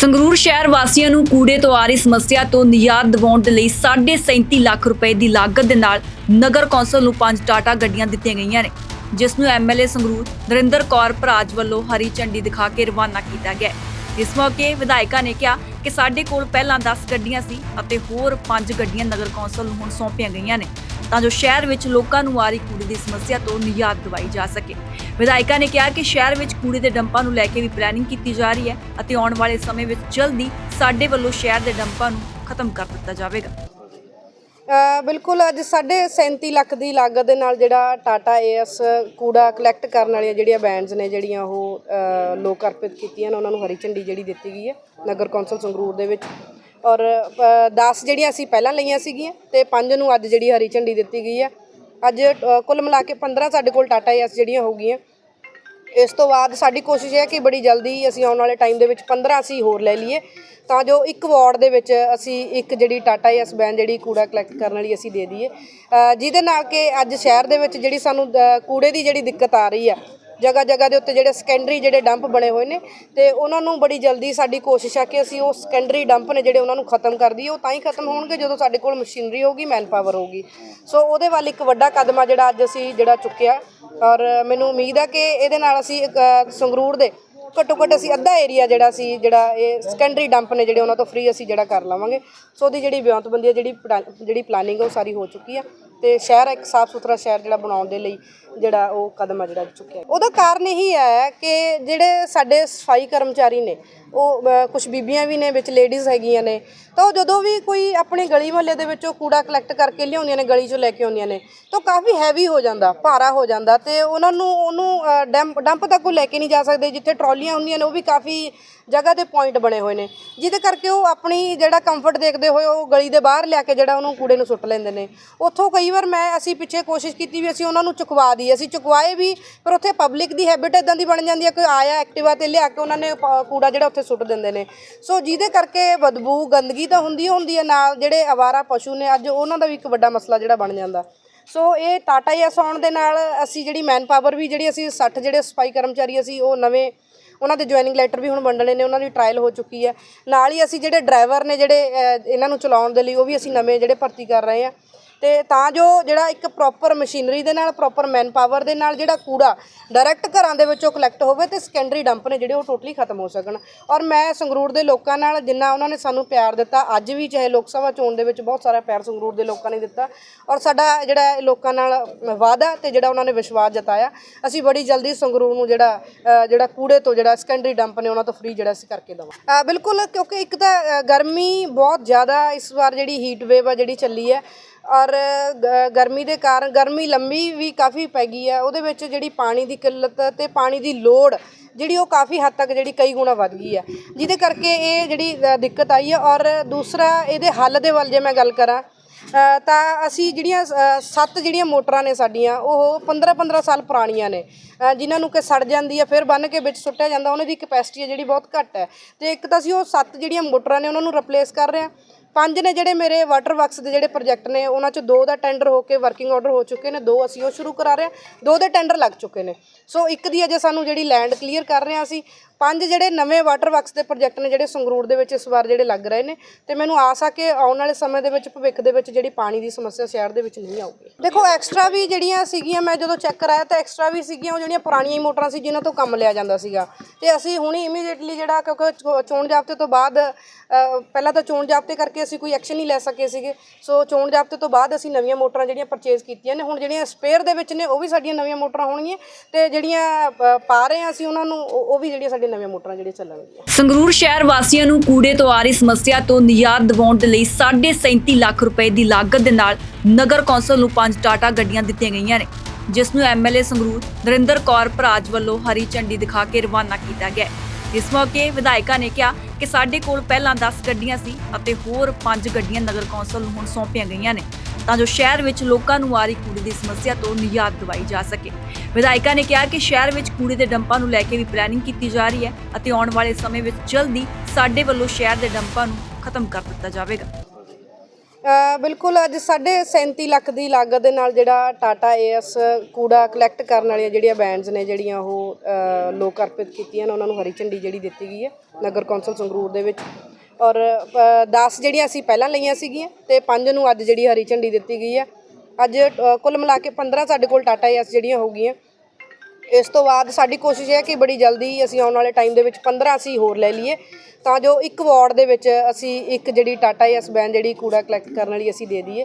ਸੰਗਰੂਰ ਸ਼ਹਿਰ ਵਾਸੀਆਂ ਨੂੰ ਕੂੜੇ ਤੋਂ ਆ ਰਹੀ ਸਮੱਸਿਆ ਤੋਂ ਨਿਜਾਤ ਦਿਵਾਉਣ ਦੇ ਲਈ 37.5 ਲੱਖ ਰੁਪਏ ਦੀ ਲਾਗਤ ਦੇ ਨਾਲ ਨਗਰ ਕੌਂਸਲ ਨੂੰ ਪੰਜ ਟਾਟਾ ਗੱਡੀਆਂ ਦਿੱਤੀਆਂ ਗਈਆਂ ਨੇ, ਜਿਸ ਨੂੰ ਐਮਐਲਏ ਸੰਗਰੂਰ, ਨਰਿੰਦਰ ਕੌਰ ਭਰਾਜ ਵੱਲੋਂ ਹਰੀ ਝੰਡੀ ਦਿਖਾ ਕੇ ਰਵਾਨਾ ਕੀਤਾ ਗਿਆ ਇਸ ਮੌਕੇ ਵਿਧਾਇਕਾ ਨੇ ਕਿਹਾ ਕਿ ਸਾਡੇ ਕੋਲ ਪਹਿਲਾਂ 10 ਗੱਡੀਆਂ ਸੀ ਅਤੇ ਹੋਰ 5 ਗੱਡੀਆਂ ਨਗਰ ਕੌਂਸਲ ਨੂੰ ਹੁਣ ਸੌਂਪੀਆਂ ਗਈਆਂ ਨੇ। ਤਾਂ ਜੋ ਸ਼ਹਿਰ ਵਿੱਚ ਲੋਕਾਂ ਨੂੰ ਆ ਰਹੀ ਕੂੜੇ ਦੀ ਸਮੱਸਿਆ ਤੋਂ ਨਿਜਾਤ ਦਿਵਾਈ ਜਾ ਸਕੇ। ਵਿਧਾਇਕਾਂ ਨੇ ਕਿਹਾ ਕਿ ਸ਼ਹਿਰ ਵਿੱਚ ਕੂੜੇ ਦੇ ਡੰਪਾਂ ਨੂੰ ਲੈ ਕੇ ਵੀ ਪਲੈਨਿੰਗ ਕੀਤੀ ਜਾ ਰਹੀ ਹੈ ਅਤੇ ਆਉਣ ਵਾਲੇ ਸਮੇਂ ਵਿੱਚ ਜਲਦੀ ਸਾਡੇ ਵੱਲੋਂ ਸ਼ਹਿਰ ਦੇ ਡੰਪਾਂ ਨੂੰ ਖਤਮ ਕਰ ਦਿੱਤਾ ਜਾਵੇਗਾ। ਬਿਲਕੁਲ ਅੱਜ 37 ਲੱਖ ਦੀ ਲਾਗਤ ਦੇ ਨਾਲ ਜਿਹੜਾ ਟਾਟਾ ਏਐਸ ਕੂੜਾ ਕਲੈਕਟ ਕਰਨ ਵਾਲੀਆਂ ਜਿਹੜੀਆਂ ਵੈਨਸ ਨੇ, ਜਿਹੜੀਆਂ ਉਹ ਲੋਕ ਅਰਪਿਤ ਕੀਤੀਆਂ ਨੇ, ਉਹਨਾਂ ਨੂੰ ਹਰੀ ਝੰਡੀ ਜਿਹੜੀ ਦਿੱਤੀ ਗਈ ਹੈ ਨਗਰ ਕੌਂਸਲ ਸੰਗਰੂਰ ਦੇ ਵਿੱਚ। ਔਰ 10 ਜਿਹੜੀਆਂ ਅਸੀਂ ਪਹਿਲਾਂ ਲਈਆਂ ਸੀਗੀਆਂ ਤੇ 5 ਨੂੰ ਅੱਜ ਜਿਹੜੀ ਹਰੀ ਝੰਡੀ ਦਿੱਤੀ ਗਈ ਹੈ ਅੱਜ ਕੁੱਲ ਮਿਲਾ ਕੇ 15 ਸਾਡੇ ਕੋਲ ਟਾਟਾ ਏਐਸ ਜਿਹੜੀਆਂ ਹੋ ਗਈਆਂ। ਇਸ ਤੋਂ ਬਾਅਦ ਸਾਡੀ ਕੋਸ਼ਿਸ਼ ਹੈ ਕਿ ਬੜੀ ਜਲਦੀ ਅਸੀਂ ਆਉਣ ਵਾਲੇ ਟਾਈਮ ਦੇ ਵਿੱਚ 15 ਅਸੀਂ ਹੋਰ ਲੈ ਲਈਏ, ਤਾਂ ਜੋ ਇੱਕ ਵਾਰਡ ਦੇ ਵਿੱਚ ਅਸੀਂ ਇੱਕ ਜਿਹੜੀ ਟਾਟਾ ਐਸ ਬੈਨ ਜਿਹੜੀ ਕੂੜਾ ਕਲੈਕਟ ਕਰਨ ਵਾਲੀ ਅਸੀਂ ਦੇ ਦਈਏ। ਜਿਹਦੇ ਨਾਲ ਕਿ ਅੱਜ ਸ਼ਹਿਰ ਦੇ ਵਿੱਚ ਜਿਹੜੀ ਸਾਨੂੰ ਕੂੜੇ ਦੀ ਜਿਹੜੀ ਦਿੱਕਤ ਆ ਰਹੀ ਆ ਜਗ੍ਹਾ ਜਗ੍ਹਾ ਦੇ ਉੱਤੇ ਜਿਹੜੇ ਸੈਕੰਡਰੀ ਜਿਹੜੇ ਡੰਪ ਬਣੇ ਹੋਏ ਨੇ ਤੇ ਉਹਨਾਂ ਨੂੰ ਬੜੀ ਜਲਦੀ ਸਾਡੀ ਕੋਸ਼ਿਸ਼ ਆ ਕਿ ਅਸੀਂ ਉਹ ਸੈਕੰਡਰੀ ਡੰਪ ਨੇ ਜਿਹੜੇ ਉਹਨਾਂ ਨੂੰ ਖਤਮ ਕਰ ਦਈਏ ਉਹ ਤਾਂ ਹੀ ਖਤਮ ਹੋਣਗੇ ਜਦੋਂ ਸਾਡੇ ਕੋਲ ਮਸ਼ੀਨਰੀ ਹੋਗੀ ਮੈਨ ਪਾਵਰ ਹੋਗੀ ਸੋ ਉਹਦੇ ਵੱਲ ਇੱਕ ਵੱਡਾ ਕਦਮ ਆ ਜਿਹੜਾ ਅੱਜ ਅਸੀਂ ਜਿਹੜਾ ਚੁੱਕਿਆ। ਔਰ ਮੈਨੂੰ ਉਮੀਦ ਆ ਕਿ ਇਹਦੇ ਨਾਲ ਅਸੀਂ ਇੱਕ, ਸੰਗਰੂਰ ਦੇ ਘੱਟੋ ਘੱਟ ਅਸੀਂ ਅੱਧਾ ਏਰੀਆ ਜਿਹੜਾ ਸੀ ਜਿਹੜਾ ਇਹ ਸੈਕੰਡਰੀ ਡੰਪ ਨੇ ਜਿਹੜੇ ਉਹਨਾਂ ਤੋਂ ਫ੍ਰੀ ਅਸੀਂ ਜਿਹੜਾ ਕਰ ਲਵਾਂਗੇ। ਸੋ ਉਹਦੀ ਜਿਹੜੀ ਵਿਉਂਤਬੰਦੀ ਹੈ ਜਿਹੜੀ ਪੜਾ- ਜਿਹੜੀ ਪਲਾਨਿੰਗ ਉਹ ਸਾਰੀ ਹੋ ਚੁੱਕੀ ਆ। ਤੇ ਸ਼ਹਿਰ ਇੱਕ ਸਾਫ਼ ਸੁਥਰਾ ਸ਼ਹਿਰ ਜਿਹੜਾ ਬਣਾਉਣ ਦੇ ਲਈ ਜਿਹੜਾ ਉਹ ਕਦਮ ਆ ਜਿਹੜਾ ਚੁੱਕਿਆ। ਉਹਦਾ ਕਾਰਨ ਇਹੀ ਹੈ ਕਿ ਜਿਹੜੇ ਸਾਡੇ ਸਫ਼ਾਈ ਕਰਮਚਾਰੀ ਨੇ ਉਹ ਕੁਝ ਬੀਬੀਆਂ ਵੀ ਨੇ ਵਿੱਚ ਲੇਡੀਜ਼ ਹੈਗੀਆਂ ਨੇ ਤਾਂ ਉਹ ਜਦੋਂ ਵੀ ਕੋਈ ਆਪਣੇ ਗਲੀ ਮੁਹੱਲੇ ਦੇ ਵਿੱਚੋਂ ਕੂੜਾ ਕਲੈਕਟ ਕਰਕੇ ਲਿਆਉਂਦੀਆਂ ਨੇ ਗਲੀ ਚੋਂ ਲੈ ਕੇ ਆਉਂਦੀਆਂ ਨੇ ਤਾਂ ਕਾਫੀ ਹੈਵੀ ਹੋ ਜਾਂਦਾ ਭਾਰਾ ਹੋ ਜਾਂਦਾ ਤੇ ਉਹਨਾਂ ਨੂੰ ਉਹਨੂੰ ਅ, ਡੰਪ ਡੰਪ ਤੱਕ ਉਹ ਲੈ ਕੇ ਨਹੀਂ ਜਾ ਸਕਦੇ ਜਿੱਥੇ ਟਰਾਲੀਆਂ ਹੁੰਦੀਆਂ ਨੇ ਉਹ ਵੀ ਕਾਫੀ ਜਗ੍ਹਾ ਤੇ ਪੁਆਇੰਟ ਬਣੇ ਹੋਏ ਨੇ ਜਿਹਦੇ ਕਰਕੇ ਉਹ ਆਪਣੀ ਜਿਹੜਾ ਕੰਫਰਟ ਦੇਖਦੇ ਹੋਏ ਉਹ ਗਲੀ ਦੇ ਬਾਹਰ ਲਿਆ ਕੇ ਜਿਹੜਾ ਉਹਨੂੰ ਕੂੜੇ ਨੂੰ ਸੁੱਟ ਲੈਂਦੇ ਨੇ ਉੱਥੋਂ ਕਈ ਕਈ ਵਾਰ ਮੈਂ ਅਸੀਂ ਪਿੱਛੇ ਕੋਸ਼ਿਸ਼ ਕੀਤੀ ਵੀ ਅਸੀਂ ਉਹਨਾਂ ਨੂੰ ਚੁਕਵਾ ਦਈਏ। ਅਸੀਂ ਚੁਕਵਾਏ ਵੀ ਪਰ ਉੱਥੇ ਪਬਲਿਕ ਦੀ ਹੈਬਿਟ ਇਦਾਂ ਦੀ ਬਣ ਜਾਂਦੀ ਹੈ ਕੋਈ ਆਇਆ ਐਕਟਿਵਾ ਤੇ ਲਿਆ ਕੇ ਉਹਨਾਂ ਨੇ ਪ- ਕੂੜਾ ਜਿਹੜਾ ਉੱਥੇ ਸੁੱਟ ਦਿੰਦੇ ਨੇ। ਸੋ ਜਿਹਦੇ ਕਰਕੇ ਬਦਬੂ ਗੰਦਗੀ ਤਾਂ ਹੁੰਦੀ ਓ ਹੁੰਦੀ ਹੈ ਨਾਲ ਜਿਹੜੇ ਅਵਾਰਾ ਪਸ਼ੂ ਨੇ ਅੱਜ ਉਹਨਾਂ ਦਾ ਵੀ ਇੱਕ ਵੱਡਾ ਮਸਲਾ ਜਿਹੜਾ ਬਣ ਜਾਂਦਾ। ਸੋ ਇਹ ਟਾਟਾ ਐਸ ਆਉਣ ਦੇ ਨਾਲ ਅਸੀਂ ਜਿਹੜੀ ਮੈਨ ਪਾਵਰ ਵੀ ਜਿਹੜੀ ਅਸੀਂ 60 ਜਿਹੜੇ ਸਫ਼ਾਈ ਕਰਮਚਾਰੀ ਅਸੀਂ ਉਹ ਨਵੇਂ ਉਹਨਾਂ ਦੇ ਜੁਆਇਨਿੰਗ ਲੈਟਰ ਵੀ ਹੁਣ ਵੰਡਣੇ ਨੇ ਉਹਨਾਂ ਦੀ ਟ੍ਰਾਇਲ ਹੋ ਚੁੱਕੀ ਹੈ ਨਾਲ ਹੀ ਅਸੀਂ ਜਿਹੜੇ ਡਰਾਈਵਰ ਨੇ ਜਿਹੜੇ ਅ, ਇਹਨਾਂ ਨੂੰ ਚਲਾਉਣ ਦੇ ਲਈ ਉਹ ਵੀ ਅਸੀਂ ਨਵੇਂ ਜਿਹੜੇ ਭਰਤੀ ਕਰ ਰਹੇ ਹਾਂ ਤੇ ਤਾਂ ਜੋ ਜਿਹੜਾ ਇੱਕ ਪ੍ਰੋਪਰ ਮਸ਼ੀਨਰੀ ਦੇ ਨਾਲ ਪ੍ਰੋਪਰ ਮੈਨ ਪਾਵਰ ਦੇ ਨਾਲ ਜਿਹੜਾ ਕੂੜਾ ਡਾਇਰੈਕਟ ਘਰਾਂ ਦੇ ਵਿੱਚੋਂ ਕਲੈਕਟ ਹੋਵੇ ਤੇ ਸੈਕੰਡਰੀ ਡੰਪ ਨੇ ਜਿਹੜੇ ਉਹ ਟੋਟਲੀ ਖਤਮ ਹੋ ਸਕਣ। ਔਰ ਮੈਂ ਸੰਗਰੂਰ ਦੇ ਲੋਕਾਂ ਨਾਲ ਜਿੰਨਾ ਉਹਨਾਂ ਨੇ ਸਾਨੂੰ ਪਿਆਰ ਦਿੱਤਾ, ਅੱਜ ਵੀ ਚਾਹੇ ਲੋਕ ਸਭਾ ਚੋਣ ਦੇ ਵਿੱਚ ਬਹੁਤ ਸਾਰਾ ਪਿਆਰ ਸੰਗਰੂਰ ਦੇ ਲੋਕਾਂ ਨੇ ਦਿੱਤਾ। ਔਰ ਸਾਡਾ ਜਿਹੜਾ ਲੋਕਾਂ ਨਾਲ ਵਾਅਦਾ ਤੇ ਜਿਹੜਾ ਉਹਨਾਂ ਨੇ ਵਿਸ਼ਵਾਸ ਜਤਾਇਆ, ਅਸੀਂ ਬੜੀ ਜਲਦੀ ਸੰਗਰੂਰ ਨੂੰ ਜਿਹੜਾ ਜਿਹੜਾ ਕੂੜੇ ਤੋਂ ਜਿਹੜਾ ਸੈਕੰਡਰੀ ਡੰਪ ਨੇ ਉਹਨਾਂ ਤੋਂ ਫ੍ਰੀ ਜਿਹੜਾ ਅਸੀਂ ਕਰਕੇ ਦਵਾਂ ਬਿਲਕੁਲ ਕਿਉਂਕਿ ਇੱਕ ਤਾਂ ਗਰਮੀ ਬਹੁਤ ਜ਼ਿਆਦਾ ਇਸ ਵਾਰ ਜਿਹੜੀ ਹੀਟ ਵੇਵ ਆ ਜਿਹੜੀ ਚੱਲੀ ਹੈ ਔਰ ਗ- ਗਰਮੀ ਦੇ ਕਾਰਨ ਗਰਮੀ ਲੰਮੀ ਵੀ ਕਾਫੀ ਪੈ ਗਈ ਹੈ। ਉਹਦੇ ਵਿੱਚ ਜਿਹੜੀ ਪਾਣੀ ਦੀ ਕਿੱਲਤ ਤੇ ਪਾਣੀ ਦੀ ਲੋੜ ਜਿਹੜੀ ਉਹ ਕਾਫੀ ਹੱਦ ਤੱਕ ਜਿਹੜੀ ਕਈ ਗੁਣਾ ਵੱਧ ਗਈ ਹੈ। ਜਿਹਦੇ ਕਰਕੇ ਇਹ ਜਿਹੜੀ ਦਿੱਕਤ ਆਈ ਹੈ ਔਰ ਦੂਸਰਾ ਇਹਦੇ ਹੱਲ ਦੇ ਵੱਲ ਜੇ ਮੈਂ ਗੱਲ ਕਰਾਂ ਤਾਂ ਅਸੀਂ ਜਿਹੜੀਆਂ ਸੱਤ ਜਿਹੜੀਆਂ ਮੋਟਰਾਂ ਨੇ ਸਾਡੀਆਂ ਉਹ 15 15 ਸਾਲ ਪੁਰਾਣੀਆਂ ਨੇ। ਅ, ਜਿਨ੍ਹਾਂ ਨੂੰ ਕਿ ਸੜ ਜਾਂਦੀ ਹੈ ਫਿਰ ਬੰਨ ਕੇ ਵਿੱਚ ਸੁੱਟਿਆ ਜਾਂਦਾ ਉਹਨਾਂ ਦੀ ਕਪੈਸਿਟੀ ਹੈ ਜਿਹੜੀ ਬਹੁਤ ਘੱਟ ਹੈ। ਤੇ ਇੱਕ ਤਾਂ ਅਸੀਂ ਉਹ ਸੱਤ ਜਿਹੜੀਆਂ ਮੋਟਰਾਂ ਨੇ ਉਹਨਾਂ ਨੂੰ ਰਿਪਲੇਸ ਕਰ ਰਹੇ ਹਾਂ। ਪੰਜ ਨੇ ਜਿਹੜੇ ਮੇਰੇ ਵਾਟਰ ਵਰਕਸ ਦੇ ਜਿਹੜੇ ਪ੍ਰੋਜੈਕਟ ਨੇ, ਉਹਨਾਂ ਚ ਦੋ ਦਾ ਟੈਂਡਰ ਹੋ ਕੇ ਵਰਕਿੰਗ ਆਰਡਰ ਹੋ ਚੁੱਕੇ ਨੇ, ਦੋ ਅਸੀਂ ਉਹ ਸ਼ੁਰੂ ਕਰਾ ਰਹੇ ਹਾਂ, ਦੋ ਦੇ ਟੈਂਡਰ ਲੱਗ ਚੁੱਕੇ ਨੇ। ਸੋ ਇੱਕ ਦੀ ਅਜੇ ਸਾਨੂੰ ਜਿਹੜੀ ਲੈਂਡ ਕਲੀਅਰ ਕਰ ਰਹੇ ਹਾਂ ਅਸੀਂ ਪੰਜ ਜਿਹੜੇ ਨਵੇਂ ਵਾਟਰ ਵਰਕਸ ਦੇ ਪ੍ਰੋਜੈਕਟ ਨੇ ਜਿਹੜੇ ਸੰਗਰੂਰ ਦੇ ਵਿੱਚ ਇਸ ਵਾਰ ਜਿਹੜੇ ਲੱਗ ਰਹੇ ਨੇ ਤੇ ਮੈਨੂੰ ਆਸ ਆ ਕਿ ਆਉਣ ਵਾਲੇ ਸਮੇਂ ਦੇ ਵਿੱਚ ਭਵਿੱਖ ਦੇ ਵਿੱਚ ਜਿਹੜੀ ਪਾਣੀ ਦੀ ਸਮੱਸਿਆ ਸ਼ਹਿਰ ਦੇ ਵਿੱਚ ਨਹੀਂ ਆਊਗੀ। ਦੇਖੋ ਐਕਸਟਰਾ ਵੀ ਜਿਹੜੀਆਂ ਸੀਗੀਆਂ ਮੈਂ ਜਦੋਂ ਚੈੱਕ ਕਰਾਇਆ ਤਾਂ ਐਕਸਟਰਾ ਵੀ ਸੀਗੀਆਂ ਉਹ ਜਿਹੜੀਆਂ ਪੁਰਾਣੀਆਂ ਹੀ ਮੋਟਰਾਂ ਸੀ ਜਿਨ੍ਹਾਂ ਤੋਂ ਕੰਮ ਲਿਆ ਜਾਂਦਾ ਸੀਗਾ। ਤੇ ਅਸੀਂ ਹੁਣੀ ਇਮੀਡੀਏਟਲੀ ਜਿਹੜਾ ਕਿਉਂਕਿ ਚੋ- ਚੋਣ ਜਾਬਤੇ ਤੋਂ ਬਾਅਦ ਅ, ਪਹਿਲਾਂ ਤਾਂ ਚੋਣ ਜਾਬਤੇ ਕਰਕੇ ਅਸੀਂ ਕੋਈ ਐਕਸ਼ਨ ਨਹੀਂ ਲੈ ਸਕੇ ਸੀਗੇ। ਸੋ ਚੋਣ ਜਾਬਤੇ ਤੋਂ ਬਾਅਦ ਅਸੀਂ ਨਵੀਆਂ ਮੋਟਰਾਂ ਜਿਹੜੀਆਂ ਪਰਚੇਸ ਕੀਤੀਆਂ ਨੇ ਹੁਣ ਜਿਹੜੀਆਂ ਸਪੇਅਰ ਦੇ ਵਿੱਚ ਨੇ ਉਹ ਵੀ ਸਾਡੀਆਂ ਨਵੀਆਂ ਮੋਟਰਾਂ ਹੋਣਗੀਆਂ ਤੇ ਜਿਹੜੀਆਂ ਅ, ਪਾ ਰਹੇ ਹਾਂ ਅਸੀਂ ਉਹਨਾਂ ਨੂੰ ਉਹ ਉਹ ਵੀ ਜਿਹੜੀਆਂ ਸਾਡੀਆਂ ਨਵੀਆਂ ਮੋਟਰਾਂ ਜਿਹੜੀਆਂ ਚੱਲਣਗੀਆਂ। ਸੰਗਰੂਰ ਸ਼ਹਿਰ ਵਾਸੀਆਂ ਨੂੰ ਕੂੜੇ ਤੋਂ ਆ ਰਹੀ ਸਮੱਸਿਆ ਤੋਂ ਨਿਜਾਤ ਦਿਵਾਉਣ ਦੇ ਲਈ 37.5 ਲੱਖ ਰੁਪਏ ਦੀ ਲਾਗਤ ਦੇ ਨਾਲ ਨਗਰ ਕੌਂਸਲ ਨੂੰ ਪੰਜ ਟਾਟਾ ਗੱਡੀਆਂ ਦਿੱਤੀਆਂ ਗਈਆਂ ਨੇ, ਜਿਸ ਨੂੰ ਐਮਐਲਏ ਸੰਗਰੂਰ, ਨਰਿੰਦਰ ਕੌਰ ਭਰਾਜ ਵੱਲੋਂ ਹਰੀ ਝੰਡੀ ਦਿਖਾ ਕੇ ਰਵਾਨਾ ਕੀਤਾ ਗਿਆ ਇਸ ਮੌਕੇ ਵਿਧਾਇਕਾ ਨੇ ਕਿਹਾ ਕਿ ਸਾਡੇ ਕੋਲ ਪਹਿਲਾਂ 10 ਗੱਡੀਆਂ ਸੀ ਅਤੇ ਹੋਰ 5 ਗੱਡੀਆਂ ਨਗਰ ਕੌਂਸਲ ਨੂੰ ਹੁਣ ਸੌਂਪੀਆਂ ਗਈਆਂ ਨੇ। ਤਾਂ ਜੋ ਸ਼ਹਿਰ ਵਿੱਚ ਲੋਕਾਂ ਨੂੰ ਆ ਰਹੀ ਕੂੜੇ ਦੀ ਸਮੱਸਿਆ ਤੋਂ ਨਿਜਾਤ ਦਿਵਾਈ ਜਾ ਸਕੇ। ਵਿਧਾਇਕਾ ਨੇ ਕਿਹਾ ਕਿ ਸ਼ਹਿਰ ਵਿੱਚ ਕੂੜੇ ਦੇ ਡੰਪਾਂ ਨੂੰ ਲੈ ਕੇ ਵੀ ਪਲੈਨਿੰਗ ਕੀਤੀ ਜਾ ਰਹੀ ਹੈ ਅਤੇ ਆਉਣ ਵਾਲੇ ਸਮੇਂ ਵਿੱਚ ਜਲਦੀ ਸਾਡੇ ਵੱਲੋਂ ਸ਼ਹਿਰ ਦੇ ਡੰਪਾਂ ਨੂੰ ਖਤਮ ਕਰ ਦਿੱਤਾ ਜਾਵੇਗਾ। ਬਿਲਕੁਲ ਅੱਜ 37 ਲੱਖ ਦੀ ਲਾਗਤ ਦੇ ਨਾਲ ਜਿਹੜਾ ਟਾਟਾ ਏਐਸ ਕੂੜਾ ਕਲੈਕਟ ਕਰਨ ਵਾਲੀਆਂ ਜਿਹੜੀਆਂ ਵੈਨਸ ਨੇ, ਜਿਹੜੀਆਂ ਉਹ ਲੋਕ ਅਰਪਿਤ ਕੀਤੀਆਂ ਨੇ, ਉਹਨਾਂ ਨੂੰ ਹਰੀ ਝੰਡੀ ਜਿਹੜੀ ਦਿੱਤੀ ਗਈ ਹੈ ਨਗਰ ਕੌਂਸਲ ਸੰਗਰੂਰ ਦੇ ਵਿੱਚ। ਔਰ 10 ਜਿਹੜੀਆਂ ਅਸੀਂ ਪਹਿਲਾਂ ਲਈਆਂ ਸੀਗੀਆਂ ਤੇ 5 ਨੂੰ ਅੱਜ ਜਿਹੜੀ ਹਰੀ ਝੰਡੀ ਦਿੱਤੀ ਗਈ ਹੈ ਅੱਜ ਕੁੱਲ ਮਿਲਾ ਕੇ 15 ਸਾਡੇ ਕੋਲ ਟਾਟਾ ਏਐਸ ਜਿਹੜੀਆਂ ਹੋਗੀਆਂ ਇਸ ਤੋਂ ਬਾਅਦ ਸਾਡੀ ਕੋਸ਼ਿਸ਼ ਹੈ ਕਿ ਬੜੀ ਜਲਦੀ ਅਸੀਂ ਆਉਣ ਵਾਲੇ ਟਾਈਮ ਦੇ ਵਿੱਚ 15 ਅਸੀਂ ਹੋਰ ਲੈ ਲਈਏ, ਤਾਂ ਜੋ ਇੱਕ ਵਾਰਡ ਦੇ ਵਿੱਚ ਅਸੀਂ ਇੱਕ ਜਿਹੜੀ ਟਾਟਾ ਐਸ ਬੈਨ ਜਿਹੜੀ ਕੂੜਾ ਕਲੈਕਟ ਕਰਨ ਵਾਲੀ ਅਸੀਂ ਦੇ ਦਈਏ।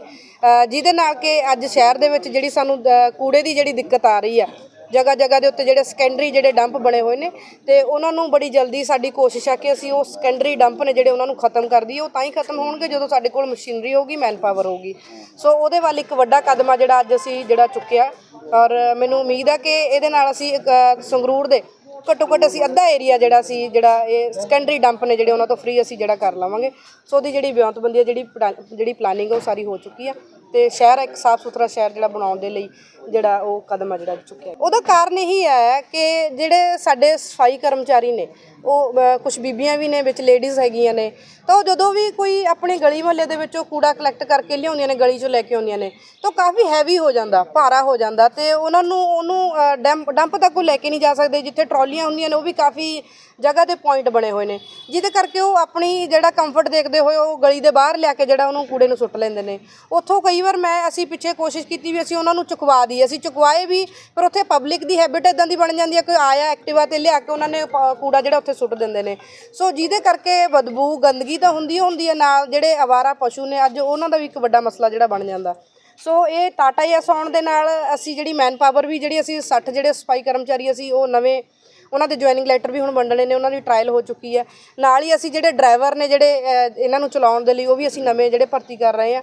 ਜਿਹਦੇ ਨਾਲ ਕਿ ਅੱਜ ਸ਼ਹਿਰ ਦੇ ਵਿੱਚ ਜਿਹੜੀ ਸਾਨੂੰ ਕੂੜੇ ਦੀ ਜਿਹੜੀ ਦਿੱਕਤ ਆ ਰਹੀ ਆ ਜਗ੍ਹਾ ਜਗ੍ਹਾ ਦੇ ਉੱਤੇ ਜਿਹੜੇ ਸੈਕੰਡਰੀ ਜਿਹੜੇ ਡੰਪ ਬਣੇ ਹੋਏ ਨੇ ਤੇ ਉਹਨਾਂ ਨੂੰ ਬੜੀ ਜਲਦੀ ਸਾਡੀ ਕੋਸ਼ਿਸ਼ ਹੈ ਕਿ ਅਸੀਂ ਉਹ ਸੈਕੰਡਰੀ ਡੰਪ ਨੇ ਜਿਹੜੇ ਉਹਨਾਂ ਨੂੰ ਖਤਮ ਕਰ ਦਈਏ ਉਹ ਤਾਂ ਹੀ ਖਤਮ ਹੋਣਗੇ ਜਦੋਂ ਸਾਡੇ ਕੋਲ ਮਸ਼ੀਨਰੀ ਹੋਊਗੀ ਮੈਨ ਪਾਵਰ ਹੋਊਗੀ। ਸੋ ਉਹਦੇ ਵੱਲ ਇੱਕ ਵੱਡਾ ਕਦਮ ਆ ਜਿਹੜਾ ਅੱਜ ਅਸੀਂ ਜਿਹੜਾ ਚੁੱਕਿਆ। ਔਰ ਮੈਨੂੰ ਉਮੀਦ ਹੈ ਕਿ ਇਹਦੇ ਨਾਲ ਅਸੀਂ ਇੱਕ, ਸੰਗਰੂਰ ਦੇ ਘੱਟੋ ਘੱਟ ਅਸੀਂ ਅੱਧਾ ਏਰੀਆ ਜਿਹੜਾ ਸੀ ਜਿਹੜਾ ਇਹ ਸੈਕੰਡਰੀ ਡੰਪ ਨੇ ਜਿਹੜੇ ਉਹਨਾਂ ਤੋਂ ਫ੍ਰੀ ਅਸੀਂ ਜਿਹੜਾ ਕਰ ਲਵਾਂਗੇ। ਸੋ ਉਹਦੀ ਜਿਹੜੀ ਵਿਉਂਤਬੰਦੀ ਹੈ ਜਿਹੜੀ ਪੜਾ- ਜਿਹੜੀ ਪਲਾਨਿੰਗ ਹੈ ਉਹ ਸਾਰੀ ਹੋ ਚੁੱਕੀ ਆ। ਤੇ ਸ਼ਹਿਰ ਇੱਕ ਸਾਫ਼ ਸੁਥਰਾ ਸ਼ਹਿਰ ਜਿਹੜਾ ਬਣਾਉਣ ਦੇ ਲਈ ਜਿਹੜਾ ਉਹ ਕਦਮ ਆ ਜਿਹੜਾ ਚੁੱਕਿਆ। ਉਹਦਾ ਕਾਰਨ ਇਹੀ ਹੈ ਕਿ ਜਿਹੜੇ ਸਾਡੇ ਸਫ਼ਾਈ ਕਰਮਚਾਰੀ ਨੇ ਉਹ ਕੁਝ ਬੀਬੀਆਂ ਵੀ ਨੇ ਵਿੱਚ ਲੇਡੀਜ਼ ਹੈਗੀਆਂ ਨੇ ਤਾਂ ਉਹ ਜਦੋਂ ਵੀ ਕੋਈ ਆਪਣੇ ਗਲੀ ਮੁਹੱਲੇ ਦੇ ਵਿੱਚੋਂ ਕੂੜਾ ਕਲੈਕਟ ਕਰਕੇ ਲਿਆਉਂਦੀਆਂ ਨੇ ਗਲੀ 'ਚੋਂ ਲੈ ਕੇ ਆਉਂਦੀਆਂ ਨੇ ਤਾਂ ਉਹ ਕਾਫੀ ਹੈਵੀ ਹੋ ਜਾਂਦਾ ਭਾਰਾ ਹੋ ਜਾਂਦਾ ਤੇ ਉਹਨਾਂ ਨੂੰ ਉਹਨੂੰ ਅ, ਡੰਪ ਡੰਪ ਤੱਕ ਉਹ ਲੈ ਕੇ ਨਹੀਂ ਜਾ ਸਕਦੇ ਜਿੱਥੇ ਟਰਾਲੀਆਂ ਹੁੰਦੀਆਂ ਨੇ ਉਹ ਵੀ ਕਾਫੀ ਜਗ੍ਹਾ ਤੇ ਪੁਆਇੰਟ ਬਣੇ ਹੋਏ ਨੇ। ਜਿਹਦੇ ਕਰਕੇ ਉਹ ਆਪਣੀ ਜਿਹੜਾ ਕੰਫਰਟ ਦੇਖਦੇ ਹੋਏ ਉਹ ਗਲੀ ਦੇ ਬਾਹਰ ਲਿਆ ਕੇ ਜਿਹੜਾ ਉਹਨੂੰ ਕੂੜੇ ਨੂੰ ਸੁੱਟ ਲੈਂਦੇ ਨੇ। ਉੱਥੋਂ ਕਈ ਵਾਰ ਮੈਂ ਅਸੀਂ ਪਿੱਛੇ ਕੋਸ਼ਿਸ਼ ਕੀਤੀ ਵੀ ਅਸੀਂ ਉਹਨਾਂ ਨੂੰ ਚੁਕਵਾ ਦਈਏ। ਅਸੀਂ ਚੁਕਵਾਏ ਵੀ ਪਰ ਉੱਥੇ ਪਬਲਿਕ ਦੀ ਹੈਬਿਟ ਇਦਾਂ ਦੀ ਬਣ ਜਾਂਦੀ ਹੈ ਕੋਈ ਆਇਆ ਐਕਟਿਵਾ ਤੇ ਲਿਆ ਕੇ ਉਹਨਾਂ ਨੇ ਪ- ਕੂੜਾ ਜਿਹੜਾ ਉੱਥੇ ਸੁੱਟ ਦਿੰਦੇ ਨੇ। ਸੋ ਜਿਹਦੇ ਕਰਕੇ ਬਦਬੂ ਗੰਦਗੀ ਤਾਂ ਹੁੰਦੀ ਓ ਹੁੰਦੀ ਹੈ ਨਾਲ ਜਿਹੜੇ ਅਵਾਰਾ ਪਸ਼ੂ ਨੇ ਅੱਜ ਉਹਨਾਂ ਦਾ ਵੀ ਇੱਕ ਵੱਡਾ ਮਸਲਾ ਜਿਹੜਾ ਬਣ ਜਾਂਦਾ। ਸੋ ਇਹ ਟਾਟਾ ਐਸ ਆਉਣ ਦੇ ਨਾਲ ਅਸੀਂ ਜਿਹੜੀ ਮੈਨ ਪਾਵਰ ਵੀ ਜਿਹੜੀ ਅਸੀਂ 60 ਜਿਹੜੇ ਸਫ਼ਾਈ ਕਰਮਚਾਰੀ ਅਸੀਂ ਉਹ ਨਵੇਂ ਉਹਨਾਂ ਦੇ ਜੁਆਇਨਿੰਗ ਲੈਟਰ ਵੀ ਹੁਣ ਵੰਡਣੇ ਨੇ ਉਹਨਾਂ ਦੀ ਟ੍ਰਾਇਲ ਹੋ ਚੁੱਕੀ ਹੈ ਨਾਲ ਹੀ ਅਸੀਂ ਜਿਹੜੇ ਡਰਾਈਵਰ ਨੇ ਜਿਹੜੇ ਅ, ਇਹਨਾਂ ਨੂੰ ਚਲਾਉਣ ਦੇ ਲਈ ਉਹ ਵੀ ਅਸੀਂ ਨਵੇਂ ਜਿਹੜੇ ਭਰਤੀ ਕਰ ਰਹੇ ਹਾਂ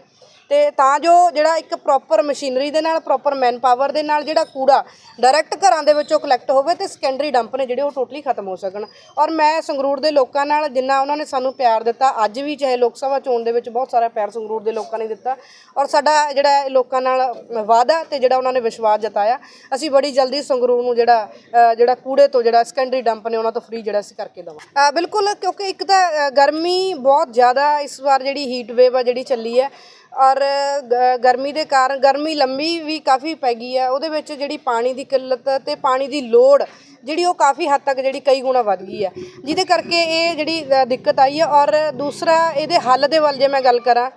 ਤੇ ਤਾਂ ਜੋ ਜਿਹੜਾ ਇੱਕ ਪ੍ਰੋਪਰ ਮਸ਼ੀਨਰੀ ਦੇ ਨਾਲ ਪ੍ਰੋਪਰ ਮੈਨ ਪਾਵਰ ਦੇ ਨਾਲ ਜਿਹੜਾ ਕੂੜਾ ਡਾਇਰੈਕਟ ਘਰਾਂ ਦੇ ਵਿੱਚੋਂ ਕਲੈਕਟ ਹੋਵੇ ਤੇ ਸੈਕੰਡਰੀ ਡੰਪ ਨੇ ਜਿਹੜੇ ਉਹ ਟੋਟਲੀ ਖਤਮ ਹੋ ਸਕਣ। ਔਰ ਮੈਂ ਸੰਗਰੂਰ ਦੇ ਲੋਕਾਂ ਨਾਲ ਜਿੰਨਾ ਉਹਨਾਂ ਨੇ ਸਾਨੂੰ ਪਿਆਰ ਦਿੱਤਾ, ਅੱਜ ਵੀ ਚਾਹੇ ਲੋਕ ਸਭਾ ਚੋਣ ਦੇ ਵਿੱਚ ਬਹੁਤ ਸਾਰਾ ਪਿਆਰ ਸੰਗਰੂਰ ਦੇ ਲੋਕਾਂ ਨੇ ਦਿੱਤਾ। ਔਰ ਸਾਡਾ ਜਿਹੜਾ ਲੋਕਾਂ ਨਾਲ ਵਾਅਦਾ ਤੇ ਜਿਹੜਾ ਉਹਨਾਂ ਨੇ ਵਿਸ਼ਵਾਸ ਜਤਾਇਆ, ਅਸੀਂ ਬੜੀ ਜਲਦੀ ਸੰਗਰੂਰ ਨੂੰ ਜਿਹੜਾ ਜਿਹੜਾ ਕੂੜੇ ਤੋਂ ਜਿਹੜਾ ਸੈਕੰਡਰੀ ਡੰਪ ਨੇ ਉਹਨਾਂ ਤੋਂ ਫ੍ਰੀ ਜਿਹੜਾ ਅਸੀਂ ਕਰਕੇ ਦੇਵਾਂ ਬਿਲਕੁਲ, ਕਿਉਂਕਿ ਇੱਕ ਤਾਂ ਗਰਮੀ ਬਹੁਤ ਜ਼ਿਆਦਾ ਇਸ ਵਾਰ ਜਿਹੜੀ ਹੀਟ ਵੇਵ ਆ ਜਿਹੜੀ ਚੱਲੀ ਹੈ ਔਰ ਗ- ਗਰਮੀ ਦੇ ਕਾਰਨ ਗਰਮੀ ਲੰਮੀ ਵੀ ਕਾਫੀ ਪੈ ਗਈ ਹੈ। ਉਹਦੇ ਵਿੱਚ ਜਿਹੜੀ ਪਾਣੀ ਦੀ ਕਿੱਲਤ ਤੇ ਪਾਣੀ ਦੀ ਲੋੜ ਜਿਹੜੀ ਉਹ ਕਾਫੀ ਹੱਦ ਤੱਕ ਜਿਹੜੀ ਕਈ ਗੁਣਾ ਵੱਧ ਗਈ ਹੈ। ਜਿਹਦੇ ਕਰਕੇ ਇਹ ਜਿਹੜੀ ਅ, ਦਿੱਕਤ ਆਈ ਹੈ ਔਰ ਦੂਸਰਾ ਇਹਦੇ ਹੱਲ ਦੇ ਵੱਲ ਜੇ ਮੈਂ ਗੱਲ ਕਰਾਂ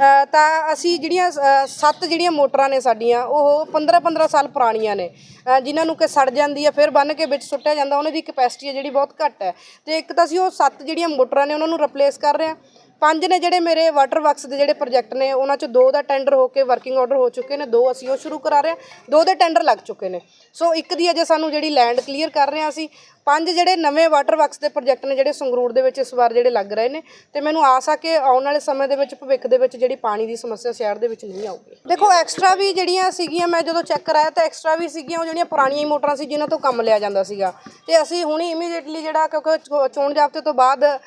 ਅ, ਤਾਂ ਅਸੀਂ ਜਿਹੜੀਆਂ ਅ, ਸੱਤ ਜਿਹੜੀਆਂ ਮੋਟਰਾਂ ਨੇ ਸਾਡੀਆਂ ਉਹ 15 15 ਸਾਲ ਪੁਰਾਣੀਆਂ ਨੇ। ਅ, ਜਿਨ੍ਹਾਂ ਨੂੰ ਕਿ ਸੜ ਜਾਂਦੀ ਹੈ ਫਿਰ ਬੰਨ ਕੇ ਵਿੱਚ ਸੁੱਟਿਆ ਜਾਂਦਾ ਉਹਨਾਂ ਦੀ ਕਪੈਸਿਟੀ ਹੈ ਜਿਹੜੀ ਬਹੁਤ ਘੱਟ ਹੈ। ਤੇ ਇੱਕ ਤਾਂ ਅਸੀਂ ਉਹ ਸੱਤ ਜਿਹੜੀਆਂ ਮੋਟਰਾਂ ਨੇ ਉਹਨਾਂ ਨੂੰ ਰਿਪਲੇਸ ਕਰ ਰਹੇ ਹਾਂ। ਪੰਜ ਨੇ ਜਿਹੜੇ ਮੇਰੇ ਵਾਟਰ ਵਰਕਸ ਦੇ ਜਿਹੜੇ ਪ੍ਰੋਜੈਕਟ ਨੇ, ਉਹਨਾਂ ਚ ਦੋ ਦਾ ਟੈਂਡਰ ਹੋ ਕੇ ਵਰਕਿੰਗ ਆਰਡਰ ਹੋ ਚੁੱਕੇ ਨੇ, ਦੋ ਅਸੀਂ ਉਹ ਸ਼ੁਰੂ ਕਰਾ ਰਹੇ ਹਾਂ, ਦੋ ਦੇ ਟੈਂਡਰ ਲੱਗ ਚੁੱਕੇ ਨੇ। ਸੋ ਇੱਕ ਦੀ ਅਜੇ ਸਾਨੂੰ ਜਿਹੜੀ ਲੈਂਡ ਕਲੀਅਰ ਕਰ ਰਹੇ ਹਾਂ ਅਸੀਂ ਪੰਜ ਜਿਹੜੇ ਨਵੇਂ ਵਾਟਰ ਵਰਕਸ ਦੇ ਪ੍ਰੋਜੈਕਟ ਨੇ ਜਿਹੜੇ ਸੰਗਰੂਰ ਦੇ ਵਿੱਚ ਇਸ ਵਾਰ ਜਿਹੜੇ ਲੱਗ ਰਹੇ ਨੇ, ਤੇ ਮੈਨੂੰ ਆਸ ਆ ਕਿ ਆਉਣ ਵਾਲੇ ਸਮੇਂ ਦੇ ਵਿੱਚ, ਭਵਿੱਖ ਦੇ ਵਿੱਚ ਜਿਹੜੀ ਪਾਣੀ ਦੀ ਸਮੱਸਿਆ ਸ਼ਹਿਰ ਦੇ ਵਿੱਚ ਨਹੀਂ ਆਊਗੀ। ਦੇਖੋ ਐਕਸਟਰਾ ਵੀ ਜਿਹੜੀਆਂ ਸੀਗੀਆਂ, ਮੈਂ ਜਦੋਂ ਚੈੱਕ ਕਰਾਇਆ ਤਾਂ ਐਕਸਟਰਾ ਵੀ ਸੀਗੀਆਂ, ਉਹ ਜਿਹੜੀਆਂ ਪੁਰਾਣੀਆਂ ਹੀ ਮੋਟਰਾਂ ਸੀ ਜਿਨ੍ਹਾਂ ਤੋਂ ਕੰਮ ਲਿਆ ਜਾਂਦਾ ਸੀਗਾ। ਤੇ ਅਸੀਂ ਹੁਣੀ ਇਮੀਡੀਏਟਲੀ ਜਿਹੜਾ, ਕਿਉਂਕਿ ਚੋ- ਚੋਣ ਜਾਬਤੇ ਤੋਂ ਬਾਅਦ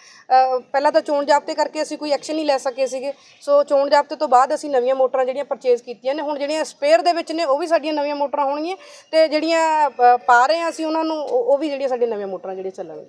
ਪਹਿਲਾਂ ਤਾਂ ਚੋਣ ਜਾਬਤੇ ਕਰਕੇ ਅਸੀਂ ਕੋਈ ਐਕਸ਼ਨ ਨਹੀਂ ਲੈ ਸਕੇ ਸੀਗੇ। ਸੋ ਚੋਣ ਜਾਬਤੇ ਤੋਂ ਬਾਅਦ ਅਸੀਂ ਨਵੀਆਂ ਮੋਟਰਾਂ ਜਿਹੜੀਆਂ ਪਰਚੇਸ ਕੀਤੀਆਂ ਨੇ, ਹੁਣ ਜਿਹੜੀਆਂ ਸਪੇਅਰ ਦੇ ਵਿੱਚ ਨੇ, ਉਹ ਵੀ ਸਾਡੀਆਂ ਨਵੀਆਂ ਮੋਟਰਾਂ ਹੋਣਗੀਆਂ। ਤੇ ਜਿਹੜੀਆਂ ਪਾ ਰਹੇ ਹਾਂ ਅਸੀਂ ਉਹਨਾਂ ਨੂੰ, ਉਹ ਉਹ ਵੀ ਜਿਹੜੀਆਂ ਸਾਡੀਆਂ ਨਵੀਆਂ ਮੋਟਰਾਂ ਜਿਹੜੀਆਂ ਚੱਲਣਗੀਆਂ